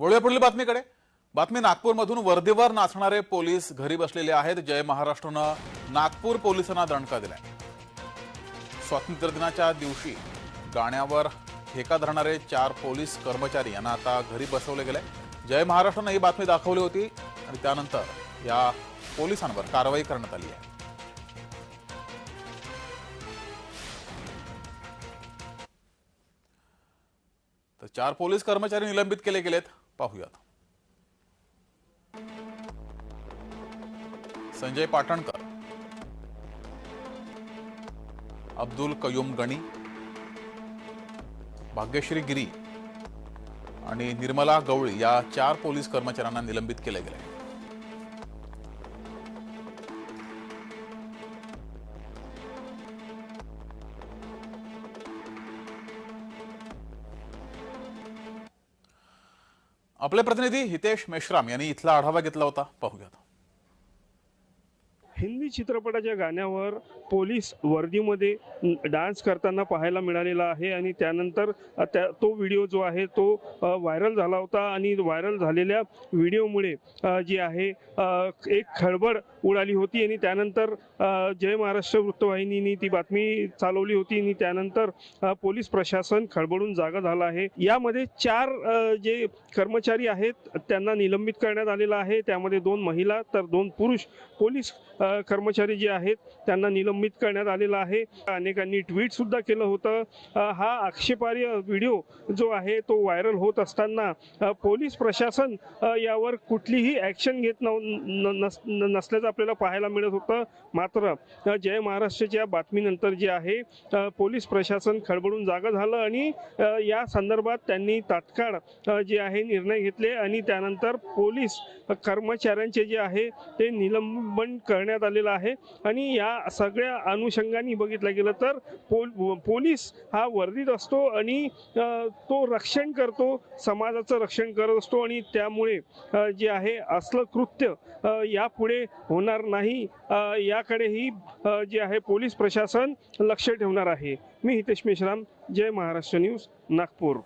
वळूया पुढील बातमीकडे. बातमी नागपूरमधून वर्दीवर नाचणारे पोलीस घरी बसलेले आहेत. जय महाराष्ट्रनं नागपूर पोलिसांना दणका दिलाय. स्वातंत्र्य दिनाच्या दिवशी गाण्यावर ठेका धरणारे चार पोलीस कर्मचारी यांना आता घरी बसवले गेले. जय महाराष्ट्रानं ही बातमी दाखवली होती आणि त्यानंतर या पोलिसांवर कारवाई करण्यात आली आहे. तर चार पोलीस कर्मचारी निलंबित केले गेलेत. पाहूयात. संजय पाटणकर अब्दुल कयूम गणी भाग्यश्री गिरी आणि निर्मला गवळी या चार पोलीस कर्मचाऱ्यांना निलंबित केले गेले. आपले प्रतिनिधी हितेश मेश्राम यांनी इथला आढावा घेतला होता. पाहूयात. हिंदी चित्रपटाच्या गाण्यावर पोलीस वर्दीमध्ये डान्स करताना पाहायला मिळालेला आहे आणि त्यानंतर त्या तो व्हिडिओ जो आहे तो व्हायरल झाला होता आणि व्हायरल झालेल्या व्हिडिओमुळे जी आहे एक खळबळ उडाली होती आणि त्यानंतर जय महाराष्ट्र वृत्तवाहिनीने ती बातमी चालवली होती आणि त्यानंतर पोलीस प्रशासन खळबळून जागा झाला आहे. यामध्ये चार जे कर्मचारी आहेत त्यांना निलंबित करण्यात आलेलं आहे. त्यामध्ये दोन महिला तर दोन पुरुष पोलीस कर्मचारी जे आहेत त्यांना निलंबित करण्यात आलेलं आहे. अनेकांनी ट्विट सुद्धा केलं होतं. हा आक्षेपार्ह व्हिडिओ जो आहे तो व्हायरल होत असताना पोलीस प्रशासन यावर कुठलीही ॲक्शन घेत न- नस- न- नसल्याचं आपल्याला पाहायला मिळत होतं. मात्र जय महाराष्ट्राच्या बातमीनंतर जे आहे पोलीस प्रशासन खळबळून जागा झालं आणि या संदर्भात त्यांनी तात्काळ जे आहे निर्णय घेतले आणि त्यानंतर पोलीस कर्मचाऱ्यांचे जे आहे ते निलंबन करण्यात आलेलं आहे. आणि या सगळ्या अनुषंगाने बघितलं गेलं तर पोल पोलीस हा वर्दीत असतो आणि तो रक्षण करतो समाजाचं रक्षण करत असतो आणि त्यामुळे जे आहे असलं कृत्य यापुढे होणार नाही. याकडेही जे आहे पोलीस प्रशासन लक्ष ठेवणार आहे. मी हितेश मेश्राम जय महाराष्ट्र न्यूज नागपूर.